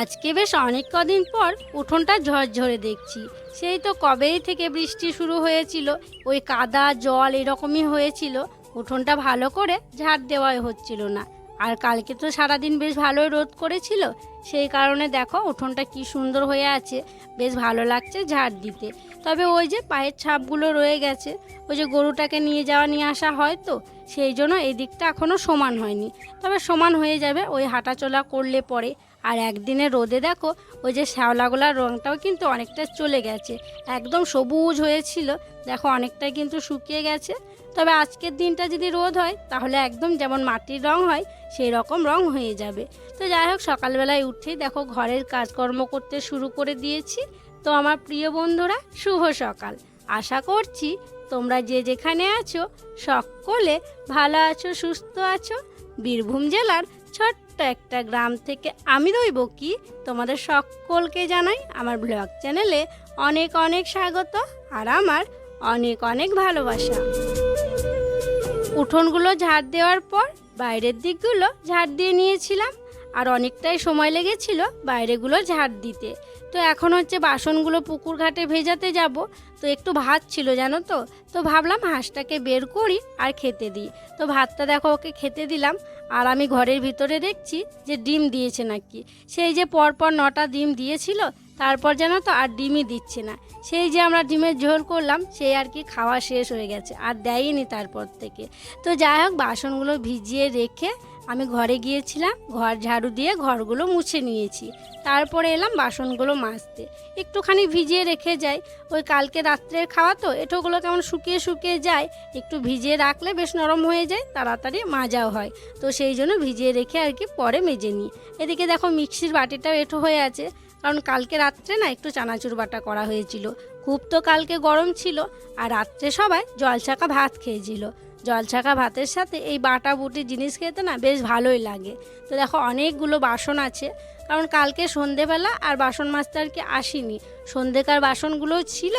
আজকে বেশ অনেক কদিন পর উঠোনটা ঝরঝরে দেখছি। সেই তো কবেই থেকে বৃষ্টি শুরু হয়েছিল, ওই কাদা, জল এরকমই হয়েছিল। উঠোনটা ভালো করে ঝাড় দেওয়াই হচ্ছিল না। আর কালকে তো সারাদিন বেশ ভালোই রোদ করেছিল, সেই কারণে দেখো উঠোনটা কি সুন্দর হয়ে আছে, বেশ ভালো লাগছে ঝাড় দিতে। তবে ওই যে পায়ের ছাপগুলো রয়ে গেছে, ওই যে গরুটাকে নিয়ে যাওয়া নিয়ে আসা হয় তো, সেই জন্য এই দিকটা এখনও সমান হয়নি। তবে সমান হয়ে যাবে, ওই হাঁটাচলা করলে পরে। আর একদিনে রোদে দেখো, ওই যে শ্যাওলাগুলার রঙটাও কিন্তু অনেকটা চলে গেছে। একদম সবুজ হয়েছিল, দেখো অনেকটাই কিন্তু শুকিয়ে গেছে। তবে আজকের দিনটা যদি রোদ হয়, তাহলে একদম যেমন মাটির রং হয়, সেই রকম রং হয়ে যাবে। তো যাই হোক, সকালবেলায় উঠেই দেখো ঘরের কাজকর্ম করতে শুরু করে দিয়েছি। তো আমার প্রিয় বন্ধুরা, শুভ সকাল। আশা করছি তোমরা যে যেখানে আছো, সকলে ভালো আছো, সুস্থ আছো। বীরভূম জেলার ছোট্ট একটা গ্রাম থেকে আমি রইব কি? তোমাদের সকলকে জানাই আমার ব্লগ চ্যানেলে অনেক অনেক স্বাগত আর আমার অনেক অনেক ভালোবাসা। উঠোনগুলো ঝাড় দেওয়ার পর বাইরের দিকগুলো ঝাড় দিয়ে নিয়েছিলাম আর অনেকটাই সময় লেগেছিল বাইরেগুলো ঝাড় দিতে। তো এখন হচ্ছে বাসনগুলো পুকুর ঘাটে ভেজাতে যাব তো একটু ভাত ছিল, জানো তো? তো ভাবলাম হাঁসটাকে বের করি আর খেতে দিই। তো ভাতটা দেখো, ওকে খেতে দিলাম। আর আমি ঘরের ভিতরে দেখছি যে ডিম দিয়েছে নাকি। সেই যে পরপর নটা ডিম দিয়েছিল, তারপর যেন তো আর ডিমই দিচ্ছে না। সেই যে আমরা ডিমের ঝোল করলাম, সেই আর কি খাওয়া শেষ হয়ে গেছে, আর দেয়নি তারপর থেকে। তো যাই হোক, বাসনগুলো ভিজিয়ে রেখে আমি ঘরে গিয়েছিলাম, ঘর ঝাড়ু দিয়ে ঘরগুলো মুছে নিয়েছি। তারপরে এলাম বাসনগুলো মাজতে। একটুখানি ভিজিয়ে রেখে যাই। ওই কালকে রাত্রের খাওয়া তো, এটোগুলো কেমন শুকিয়ে শুকিয়ে যায়, একটু ভিজিয়ে রাখলে বেশ নরম হয়ে যায়, তাড়াতাড়ি মাজাও হয়। তো সেই জন্য ভিজিয়ে রেখে আর কি পরে মেজে নিই। এদিকে দেখো মিক্সির বাটিটাও এঁটো হয়ে আছে। কারণ কালকে রাত্রে না একটু চানাচুর বাটা করা হয়েছিল। খুব তো কালকে গরম ছিল, আর রাত্রে সবাই জলছাকা ভাত খেয়েছিল। জলছাকা ভাতের সাথে এই বাটা বুটি জিনিস খেতে না বেশ ভালোই লাগে। তো দেখো অনেকগুলো বাসন আছে, কারণ কালকে সন্ধেবেলা আর বাসন আর কি আসিনি। সন্ধেকার বাসনগুলোও ছিল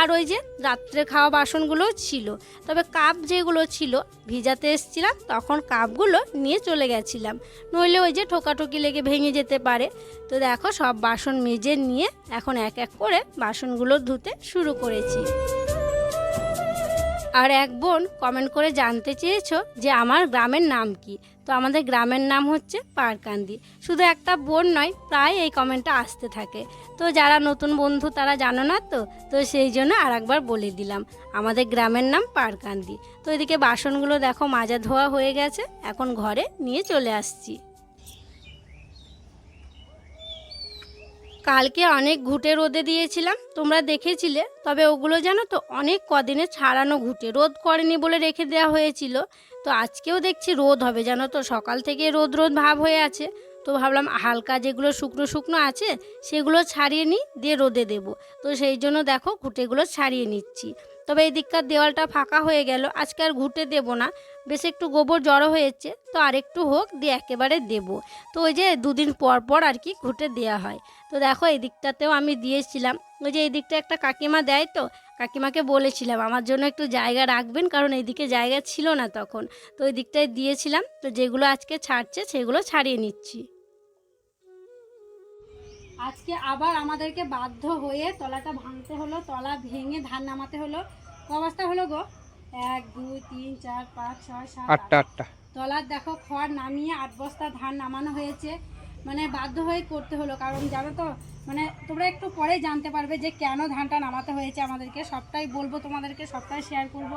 আর ওই যে রাত্রে খাওয়া বাসনগুলোও ছিল। তবে কাপ যেগুলো ছিল, ভিজাতে এসছিলাম, তখন কাপগুলো নিয়ে চলে গেছিলাম। নইলে ওই যে ঠোকাঠুকি লেগে ভেঙে যেতে পারে। তো দেখো সব বাসন মেজে নিয়ে এখন এক এক করে বাসনগুলো ধুতে শুরু করেছি। আর এক বোন কমেন্ট করে জানতে চেয়েছো যে আমার গ্রামের নাম কি? তো আমাদের গ্রামের নাম হচ্ছে পারকান্দি। শুধু একটা বোন নয়, প্রায় এই কমেন্টটা আসতে থাকে। তো যারা নতুন বন্ধু তারা জানো না তো? তো সেই জন্য আর একবার বলে দিলাম, আমাদের গ্রামের নাম পারকান্দি। তো এদিকে বাসনগুলো দেখো মাজা ধোয়া হয়ে গেছে, এখন ঘরে নিয়ে চলে আসছি। কালকে অনেক ঘুটে রোদে দিয়েছিলাম, তোমরা দেখেছিলে, তবে ওগুলো জানো তো, অনেক কদিনে ছাড়ানো ঘুটে। রোদ করেনি বলে রেখে দেওয়া হয়েছিল, তো আজকেও দেখছি রোদ হবে, জানো তো, সকাল থেকে রোদ রোদ ভাব হয়ে আছে। তো ভাবলাম হালকা যেগুলো শুকনো শুকনো আছে, সেগুলো ছাড়িয়ে নিই, দিয়ে রোদে দেবো। তো সেই জন্য দেখো, ঘুটেগুলো ছাড়িয়ে নিচ্ছি। তবে এই দিককার দেওয়ালটা ফাঁকা হয়ে গেল। আজকে আর ঘুটে দেবো না। বেশ একটু গোবর জড়ো হয়েছে, তো আরেকটু হোক, দিয়ে একেবারে দেব। তো ওই যে দুদিন পর পর আর কি ঘুটে দেওয়া হয়। তো দেখো এই দিকটাতেও আমি দিয়েছিলাম। ওই যে এই দিকটা একটা কাকিমা দেয় তো, কাকিমাকে বলেছিলাম, আমার জন্য একটু জায়গা রাখবেন, কারণ এইদিকে জায়গা ছিল না তখন। তো ওই দিকটায় দিয়েছিলাম। তো যেগুলো আজকে ছাড়ছে, সেগুলো ছাড়িয়ে নিচ্ছি। আজকে আবার আমাদেরকে বাধ্য হয়ে তলাটা ভাঙতে হলো তলা ভেঙে ধান নামাতে হলো। ক বস্তা হলো গো? এক দুই তিন চার পাঁচ ছয় সাত আট। আটটা আটটা। তলার দেখো খড় নামিয়ে আট বস্তা ধান নামানো হয়েছে। মানে বাধ্য হয়ে করতে হলো কারণ জানো তো মানে তোমরা একটু পরে জানতে পারবে যে কেন ধানটা নামাতে হয়েছে আমাদেরকে। সবটাই বলব তোমাদেরকে, সবটাই শেয়ার করব।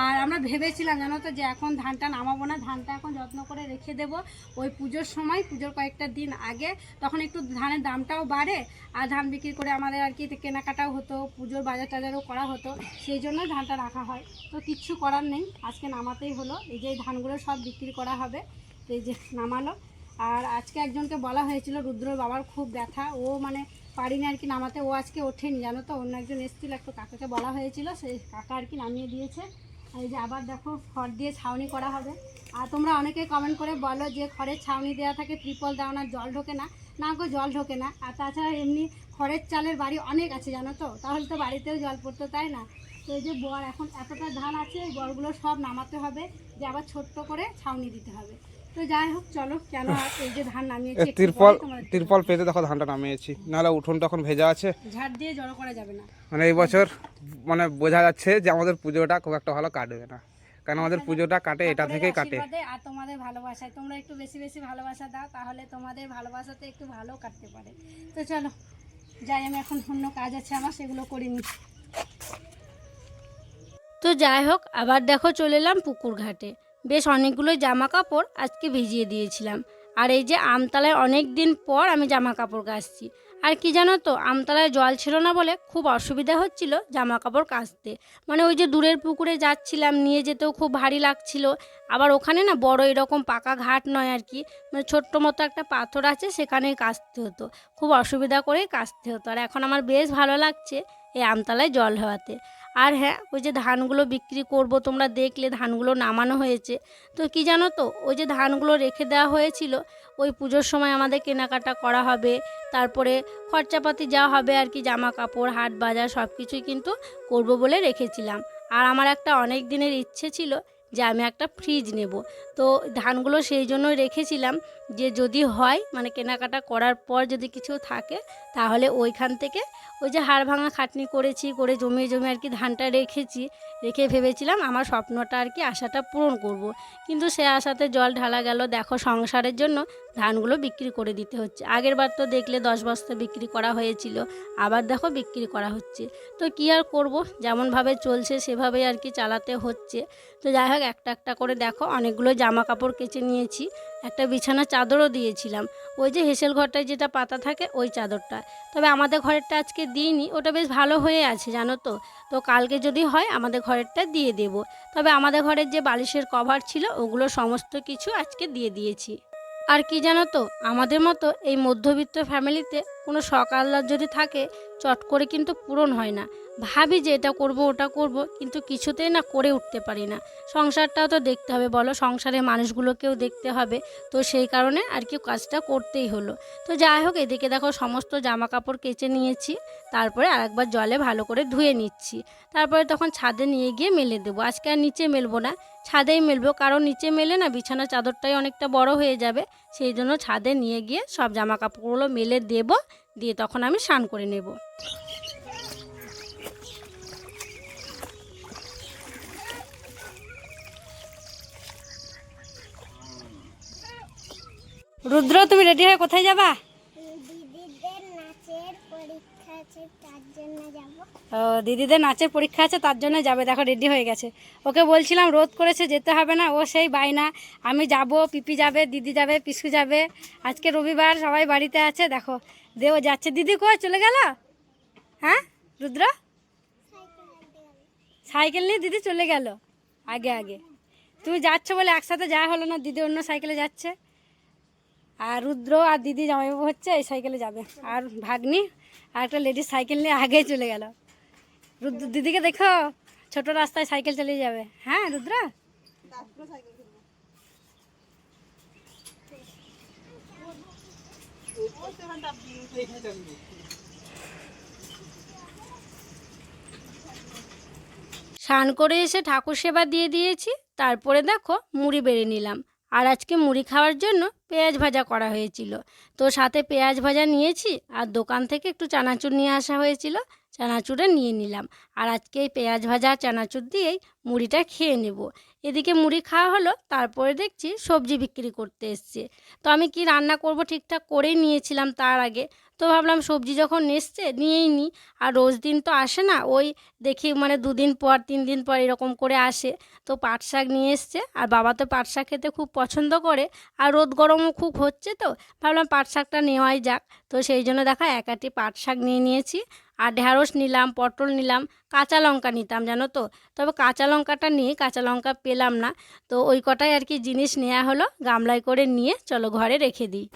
আর আমরা ভেবেছিলাম জানো তো যে এখন ধানটা নামাবো না, ধানটা এখন যত্ন করে রেখে দেব। ওই পুজোর সময়, পুজোর কয়েকটা দিন আগে তখন একটু ধানের দামটাও বাড়ে আর ধান বিক্রি করে আমাদের আর কি কেনাকাটাও হতো, পুজোর বাজার টাজারও করা হতো। সেই জন্য ধানটা রাখা হয়। তো কিচ্ছু করার নেই। আজকে নামাতেই হলো। এই যে ধানগুলো সব বিক্রি করা হবে। এই যে নামালো। আর আজকে একজনকে বলা হয়েছিল রুদ্রর বাবার খুব ব্যথা, ও মানে পারিনি আর কি নামাতে, ও আজকে ওঠেনি, জানো তো? অন্য একজন এসেছিল, একটু কাকাকে বলা হয়েছিল, সেই কাকা আর কি নামিয়ে দিয়েছে। আর এই যে আবার দেখো, খড় দিয়ে ছাউনি করা হবে। আর তোমরা অনেকে কমেন্ট করে বলো যে খড়ের ছাউনি দেওয়া থাকে, ত্রিপল দাও না, জল ঢোকে না। না গো, জল ঢোকে না। আর তাছাড়া এমনি খড়ের চালের বাড়ি অনেক আছে, জানো তো? তাহলে তো বাড়িতেও জল পড়তো, তাই না? তো এই যে বর, এখন এতটা ধান আছে, এই বরগুলো সব নামাতে হবে, যে আবার ছোট্ট করে ছাউনি দিতে হবে। তো যাই হোক চলো কেন আর এই যে ধান নামিয়েছি তিরপল তিরপল পেতে দেখো ধানটা নামিয়েছি। নাহলে উঠোন তখন ভেজা আছে। ঝাড় দিয়ে জড়ো করা যাবে না। মানে এই বছর মানে বোঝা যাচ্ছে যে আমাদের পুজোটা খুব একটা ভালো কাটবে না। কারণ আমাদের পুজোটা কাটে এটা থেকেই কাটে। আর তোমাদের ভালোবাসায়। তোমরা একটু বেশি বেশি ভালোবাসা দাও তাহলে তোমাদের ভালোবাসাতে একটু ভালো কাটতে পারে। তো চলো যাই আমি এখন অন্য কাজ আছে আমার সেগুলো করিনি তো যাই হোক আবার দেখো চলে এলাম পুকুর ঘাটে। বেশ অনেকগুলো জামা কাপড় আজকে ভিজিয়ে দিয়েছিলাম। আর এই যে আমতলায় অনেক দিন পর আমি জামা কাপড় কাচছি। আর কি জানো তো, আমতলায় জল ছিল না বলে খুব অসুবিধা হচ্ছিল জামা কাপড় কাচতে। মানে ওই যে দূরের পুকুরে যাচ্ছিলাম, নিয়ে যেতেও খুব ভারী লাগছিল। আবার ওখানে না বড় এরকম পাকা ঘাট নয় আর কি মানে ছোট্ট মতো একটা পাথর আছে, সেখানেই কাচতে হতো। খুব অসুবিধা করেই কাচতে হতো। আর এখন আমার বেশ ভালো লাগছে এই আমতলায় জল হওয়াতে। আর হ্যাঁ ওই যে ধানগুলো বিক্রি করব, তোমরা দেখলে ধানগুলো নামানো হয়েছে। তো কি জানো তো, ওই যে ধানগুলো রেখে দেওয়া হয়েছিল, ওই পুজোর সময় আমাদের কেনাকাটা করা হবে। তারপরে খরচাপাতি যা হবে আর কি জামা কাপড় হাট বাজার সব কিছুই কিন্তু করব বলে রেখেছিলাম। আর আমার একটা অনেক দিনের ইচ্ছে ছিল যে আমি একটা ফ্রিজ নেব। তো ধানগুলো সেই জন্য রেখেছিলাম যে যদি হয় মানে কেনাকাটা করার পর যদি কিছু থাকে, তাহলে ওইখান থেকে ওই যে হাড় ভাঙা খাটনি করেছি, করে জমিয়ে জমিয়ে আর কি ধানটা রেখেছি, রেখে ভেবেছিলাম আমার স্বপ্নটা আর কি আশাটা পূরণ করব। কিন্তু সে আশাতে জল ঢালা গেল, দেখো সংসারের জন্য ধানগুলো বিক্রি করে দিতে হচ্ছে। আগের বার তো দেখলে দশ বস্তা বিক্রি করা হয়েছিল, আবার দেখো বিক্রি করা হচ্ছে। তো কী আর করব? যেমনভাবে চলছে, সেভাবেই আর কি চালাতে হচ্ছে। তো যাই হোক, একটা একটা করে দেখো, অনেকগুলো জামা কাপড় কেচে নিয়েছি। একটা বিছানা চাদরও দিয়েছিলাম। ওই যে হেসেল ঘরটায় যেটা পাতা থাকে, ওই চাদরটা। তবে আমাদের ঘরেরটা আজকে দিইনি, ওটা বেশ ভালো হয়ে আছে, জানো তো? তো কালকে যদি হয়, আমাদের ঘরেরটা দিয়ে দেব। তবে আমাদের ঘরের যে বালিশের কভার ছিল, ওগুলো সমস্ত কিছু আজকে দিয়ে দিয়েছি। আর কি জানো তো? আমাদের মতো এই মধ্যবিত্ত ফ্যামিলিতে কোনো শখ আহ্লাদ যদি থাকে, চট করে কিন্তু পূরণ হয় না। ভাবি যে এটা করব, ওটা করব, কিন্তু কিছুতেই না করে উঠতে পারি না। সংসারটাও তো দেখতে হবে, বলো। সংসারের মানুষগুলোকেও দেখতে হবে। তো সেই কারণে আর কি কাজটা করতেই হলো। তো যাই হোক, এদিকে দেখো সমস্ত জামা কাপড় কেচে নিয়েছি। তারপরে আরেকবার জলে ভালো করে ধুয়ে নিচ্ছি। তারপরে তখন ছাদে নিয়ে গিয়ে মেলে দেবো। আজকে আর নিচে মেলবো না। ছাদেই মেলবো। কারণ নিচে মেলে না, বিছানা চাদরটাই অনেকটা বড় হয়ে যাবে। সেই জন্য ছাদে নিয়ে গিয়ে সব জামা কাপড়গুলো মেলে দেব, দিয়ে তখন আমি স্নান করে নেব। রুদ্র, তুমি রেডি হয়ে কোথায় যাবা দিদিদের নাচের পরীক্ষা আছে তার জন্য যাব ও, দিদিদের নাচের পরীক্ষা আছে, তার জন্য যাবে। দেখো, রেডি হয়ে গেছে। ওকে বলছিলাম, রোদ করেছে, যেতে হবে না। ও সেই বাইনা আমি যাব, পিপি যাবে, দিদি যাবে, পিসু যাবে। আজকে রবিবার, সবাই বাড়িতে আছে। দেখো, দেও যাচ্ছে। দিদি কই? চলে গেল? হ্যাঁ রুদ্র? সাইকেল নিয়ে দিদি চলে গেল। আগে আগে। তুমি যাচ্ছ বলে একসাথে যাওয়া হলো না। দিদি অন্য সাইকেলে যাচ্ছে। আর রুদ্র আর দিদি জামাইবাবু হচ্ছে, এই সাইকেলে যাবে। আর ভাগ্নি? আর একটা লেডিস সাইকেল নিয়ে আগেই চলে গেল। রুদ্র, দিদিকে দেখো, ছোট রাস্তায় সাইকেল চালিয়ে যাবে। হ্যাঁ রুদ্র? স্নান করে এসে ঠাকুর সেবা দিয়ে দিয়েছি, তারপরে দেখো মুড়ি বেড়ে নিলাম। আর আজকে মুড়ি খাওয়ার জন্য পেঁয়াজ ভাজা করা হয়েছিল। তো সাথে পেঁয়াজ ভাজা নিয়েছি আর দোকান থেকে একটু চানাচুর নিয়ে আসা হয়েছিল চানাচুরে নিয়ে নিলাম। আর আজকে এই পেঁয়াজ ভাজা চানাচুর দিয়েই মুড়িটা খেয়ে নেব। এদিকে মুড়ি খাওয়া হলো, তারপরে দেখছি সবজি বিক্রি করতে এসছে। তো আমি কি রান্না করব ঠিকঠাক করেই নিয়েছিলাম তার আগে। তো ভাবলাম সবজি যখন এসছে নিয়েই নিই আর রোজ দিন তো আসে না, ওই দেখি মানে দুদিন পর, তিন দিন পর এরকম করে আসে। তো পাট শাক নিয়ে এসছে, আর বাবা তো পাট শাক খেতে খুব পছন্দ করে, আর রোদ গরমও খুব হচ্ছে তো, ভাবলাম পাট শাকটা নেওয়াই যাক। তো সেই জন্য দেখা একাটি পাট শাক নিয়ে নিয়েছি আর ঢ্যাঁড়স নিলাম, পটল নিলাম, কাঁচা লঙ্কা নিতাম, জানো তো? তবে কাঁচা লঙ্কাটা নিয়ে কাঁচা লঙ্কা পেলাম না। তো ওই কটাই আর কি জিনিস নেওয়া হলো, গামলায় করে নিয়ে চলো ঘরে রেখে দিই।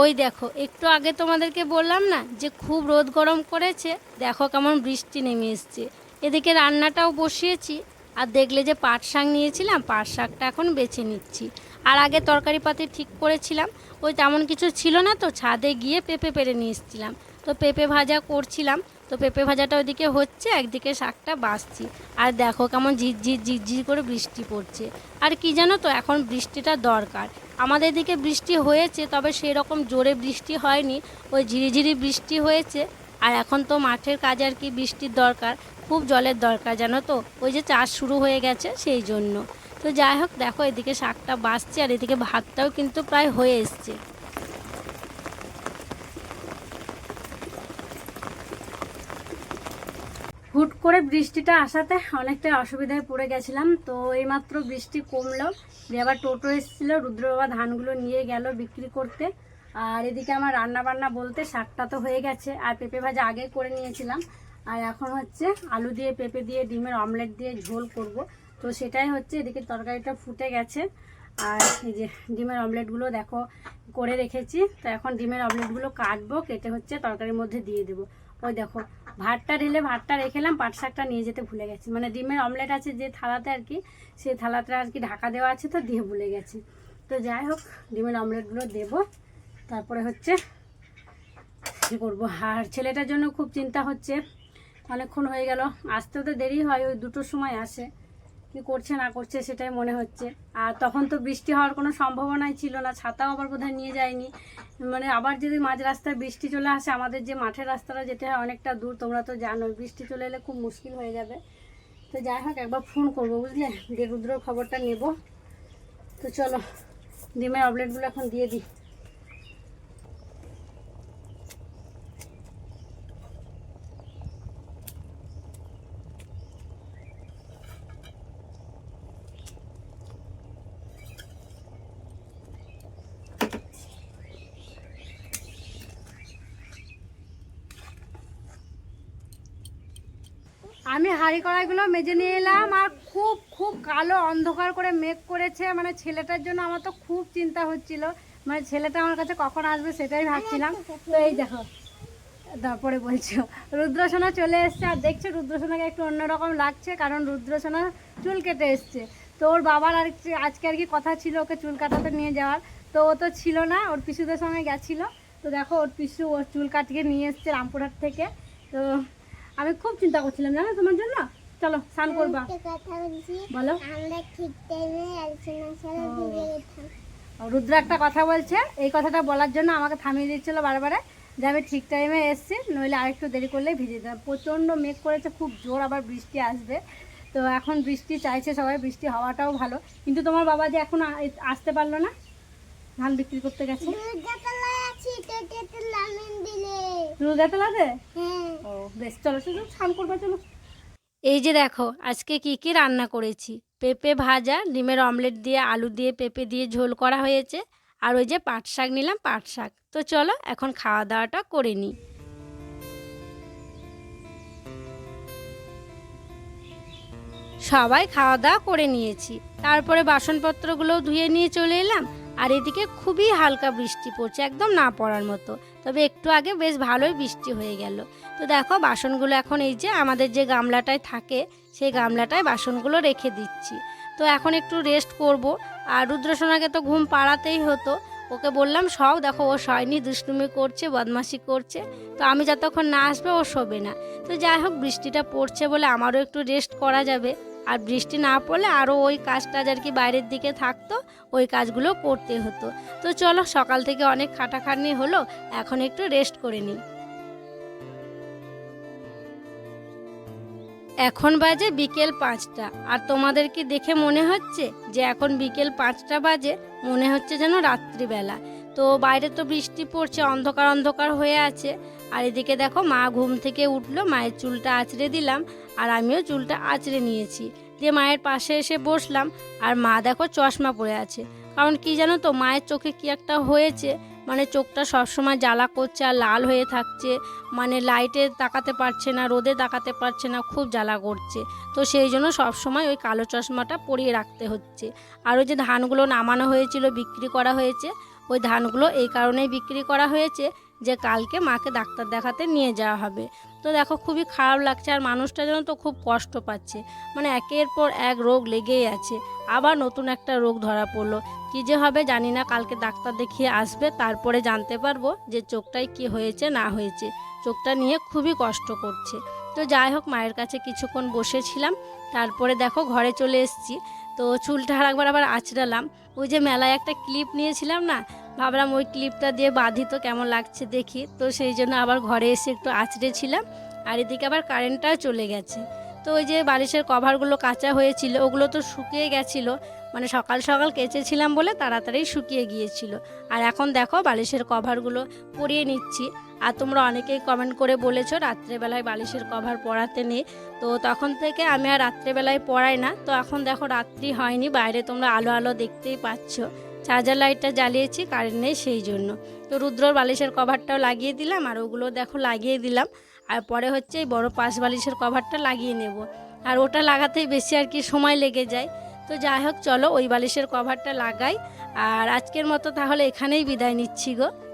ওই দেখো, একটু আগে তোমাদেরকে বললাম না যে খুব রোদ গরম করেছে? দেখো কেমন বৃষ্টি নেমে এসছে। এদিকে রান্নাটাও বসিয়েছি আর দেখলে যে পাট শাক নিয়েছিলাম, পাট শাকটা এখন বেছে নিচ্ছি। আর আগে তরকারি পাতি ঠিক করেছিলাম, ওই তেমন কিছু ছিল না তো, ছাদে গিয়ে পেঁপে পেরে নিয়ে এসেছিলাম। তো পেঁপে ভাজা করছিলাম, তো পেঁপে ভাজাটা ওইদিকে হচ্ছে, একদিকে শাকটা বাঁচছি। আর দেখো কেমন ঝিরঝির ঝিরঝির করে বৃষ্টি পড়ছে। আর কি জানো তো, এখন বৃষ্টিটা দরকার। আমাদের দিকে বৃষ্টি হয়েছে, তবে সেই রকম জোরে বৃষ্টি হয়নি, ওই ঝিরিঝিরি বৃষ্টি হয়েছে। আর এখন তো মাঠের কাজ আর কি, বৃষ্টির দরকার, খুব জলের দরকার, জানো তো? ওই যে চাষ শুরু হয়ে গেছে সেই জন্য। তো যাই হোক, দেখো এদিকে শাকটা বাঁচছে আর এদিকে ভাতটাও কিন্তু প্রায় হয়ে এসছে। হুট করে বৃষ্টিটা আসাতে অনেকটা অসুবিধায় পড়ে গেছিলাম, তো এইমাত্র বৃষ্টি কমলো। দিয়ে আবার টোটো এসেছিল রুদ্র বাবা ধানগুলো নিয়ে গেল বিক্রি করতে। আর এদিকে আমার রান্না বান্না বলতে শাকটা তো হয়ে গেছে, আর পেঁপে ভাজা আগে করে নিয়েছিলাম। আর এখন হচ্ছে আলু দিয়ে পেঁপে দিয়ে ডিমের অমলেট দিয়ে ঝোল করব। তো সেটাই হচ্ছে, এদিকে তরকারিটা ফুটে গেছে। আর এই যে ডিমের অমলেটগুলো দেখো, করে রেখেছি। তো এখন ডিমের অমলেটগুলো কাটবো, কেটে হচ্ছে তরকারির মধ্যে দিয়ে দেবো। ওই দেখো, ভাতটা ঢেলে ভাতটা রেখেলাম পাট শাকটা নিয়ে যেতে ভুলে গেছি। মানে ডিমের অমলেট আছে যে থালাতে আর কি, সেই থালাটা আর কি ঢাকা দেওয়া আছে তো দিয়ে ভুলে গেছি। তো যাই হোক, ডিমের অমলেটগুলো দেবো। তারপরে হচ্ছে কী করব? আর ছেলেটার জন্য খুব চিন্তা হচ্ছে। অনেকক্ষণ হয়ে গেল। আসতেও তো দেরি হয়, ওই দুটোর সময় আসে। কি করছে, না করছে সেটাই মনে হচ্ছে। আর তখন তো বৃষ্টি হওয়ার কোনো সম্ভাবনাই ছিল না, ছাতাও আবার বোধহয় নিয়ে যায়নি। মানে আবার যদি মাঝ রাস্তায় বৃষ্টি চলে আসে, আমাদের যে মাঠের রাস্তাটা যেতে হয় অনেকটা দূর, তোমরা তো জানো বৃষ্টি চলে এলে খুব মুশকিল হয়ে যাবে। তো যাই হোক, একবার ফোন করব, বুঝলে? যে রুদ্রর খবরটা নেব। তো চলো, ডিমের অবলেটগুলো এখন দিয়ে দিই। আমি হাঁড়ি কড়াইগুলো মেজে নিয়ে এলাম আর খুব খুব কালো অন্ধকার করে মেঘ করেছে। মানে ছেলেটার জন্য আমার তো খুব চিন্তা হচ্ছিল। মানে ছেলেটা আমার কাছে কখন আসবে সেটাই ভাবছিলাম। তো এই দেখো, তারপরে বলছো, রুদ্রসোনা চলে এসছে। আর দেখছে, রুদ্রসোনাকে একটু অন্যরকম লাগছে, কারণ রুদ্রসোনা চুল কেটে এসছে। তো ওর বাবার আর আজকে আর কি কথা ছিল ওকে চুল কাটাতে নিয়ে যাওয়ার। তো ও তো ছিল না, ওর পিসুদের সঙ্গে গেছিল। তো দেখো, ওর পিসু ওর চুল কাটিয়ে নিয়ে এসছে রামপুরহাট থেকে। তো আমি খুব চিন্তা করছিলাম জানো তোমার জন্য? চলো স্নান করবা। বলো। রুদ্র একটা কথা বলছে এই কথাটা বলার জন্য আমাকে থামিয়ে দিচ্ছিল বারবারে। যে আমি ঠিক টাইমে এসছি নইলে আরেকটু দেরি করলে ভিজে যেতাম। প্রচণ্ড মেঘ করেছে খুব জোর আবার বৃষ্টি আসবে। তো এখন বৃষ্টি চাইছে সবাই বৃষ্টি হওয়াটাও ভালো। কিন্তু তোমার বাবা যে এখন আসতে পারল না ধান বিক্রি করতে গেছে। ও বেশ চলো স্নান করবা চলো। এই যে দেখো আজকে কি কি রান্না করেছি? পেঁপে ভাজা ডিমের অমলেট দিয়ে আলু দিয়ে পেঁপে দিয়ে ঝোল করা হয়েছে আর ওই যে পাট শাক নিলাম পাট শাক। তো চলো এখন খাওয়া দাওয়াটা করে নিই। সবাই খাওয়া দাওয়া করে নিয়েছি। তারপরে বাসনপত্রগুলোও ধুয়ে নিয়ে চলে এলাম আর এদিকে খুবই হালকা বৃষ্টি পড়ছে একদম না পড়ার মতো। তবে একটু আগে বেশ ভালোই বৃষ্টি হয়ে গেল। তো দেখো, বাসনগুলো এখন এই যে আমাদের যে গামলাটায় থাকে, সেই গামলাটায় বাসনগুলো রেখে দিচ্ছি। তো এখন একটু রেস্ট করব। আর রুদ্রসোনাকে তো ঘুম পাড়াতেই হতো। ওকে বললাম সব দেখো, ও শয়নি, দুষ্টুমি করছে, বদমাশি করছে। তো আমি যতক্ষণ না আসবে, ও শোবে না। তো যাই হোক, বৃষ্টিটা পড়ছে বলে আমারও একটু রেস্ট করা যাবে। আর বৃষ্টি না পড়লে আরও ওই কাজটা আর কি বাইরের দিকে থাকতো, ওই কাজগুলো করতে হতো। তো চলো, সকাল থেকে অনেক খাটাখাটনি হলো, এখন একটু রেস্ট করে নিই। এখন বাজে বিকেল পাঁচটা, আর তোমাদের কি দেখে মনে হচ্ছে যে এখন বিকেল পাঁচটা বাজে? মনে হচ্ছে যেন রাত্রিবেলা। তো বাইরে তো বৃষ্টি পড়ছে, অন্ধকার অন্ধকার হয়ে আছে। আর এদিকে দেখো মা ঘুম থেকে উঠল, মায়ের চুলটা আঁচড়ে দিলাম আর আমিও চুলটা আঁচড়ে নিয়েছি। দিয়ে মায়ের পাশে এসে বসলাম আর মা দেখো চশমা পরে আছে। কারণ কি জানো তো, মায়ের চোখে কি একটা হয়েছে মানে চোখটা সবসময় জ্বালা করছে আর লাল হয়ে থাকছে মানে লাইটে তাকাতে পারছে না, রোদে তাকাতে পারছে না, খুব জ্বালা করছে। তো সেই জন্য সবসময় ওই কালো চশমাটা পরিয়ে রাখতে হচ্ছে। আর ওই যে ধানগুলো নামানো হয়েছিল, বিক্রি করা হয়েছে ওই ধানগুলো এই কারণেই বিক্রি করা হয়েছে যে কালকে মাকে ডাক্তার দেখাতে নিয়ে যাওয়া হবে। তো দেখো খুবই খারাপ লাগছে আর মানুষটা যেন তো খুব কষ্ট পাচ্ছে। মানে একের পর এক রোগ লেগেই আছে। আবার নতুন একটা রোগ ধরা পড়ল। কী যে হবে জানি না, কালকে ডাক্তার দেখিয়ে আসবে, তারপরে জানতে পারব যে চোখটায় কি হয়েছে, না হয়েছে। চোখটা নিয়ে খুবই কষ্ট করছে। তো যাই হোক, মায়ের কাছে কিছুক্ষণ বসেছিলাম। তারপরে দেখো ঘরে চলে এসেছি। তো চুলটা আর একবার আবার আঁচড়ালাম। ওই যে মেলায় একটা ক্লিপ নিয়েছিলাম না, ভাবলাম ওই ক্লিপটা দিয়ে বাঁধি তো কেমন লাগছে দেখি। তো সেই জন্য আবার ঘরে এসে একটু আঁচড়েছিলাম, আর এদিকে আবার কারেন্টটাও চলে গেছে। তো ওই যে বালিশের কভারগুলো কাঁচা হয়েছিল, ওগুলো তো শুকিয়ে গেছিল মানে সকাল সকাল কেচেছিলাম বলে তাড়াতাড়ি শুকিয়ে গিয়েছিল। আর এখন দেখো বালিশের কভারগুলো পরিয়ে নিচ্ছি। আর তোমরা অনেকেই কমেন্ট করে বলেছ রাত্রেবেলায় বালিশের কভার পড়াতে নেই। তো তখন থেকে আমি আর রাত্রেবেলায় পড়াই না। তো এখন দেখো রাত্রি হয়নি, বাইরে তোমরা আলো আলো দেখতেই পাচ্ছ। চার্জার লাইটটা জ্বালিয়েছি কারেন্ট নেই সেই জন্য। তো রুদ্রর বালিশের কভারটাও লাগিয়ে দিলাম আর ওগুলো দেখো লাগিয়ে দিলাম। আর পরে হচ্ছে এই বড় পাশ বালিশের কভারটা লাগিয়ে নেব। আর ওটা লাগাতেই বেশি আর কি সময় লেগে যায়। তো যাই হোক, চলো ওই বালিশের কভারটা লাগাই। আর আজকের মতো তাহলে এখানেই বিদায় নিচ্ছি গো।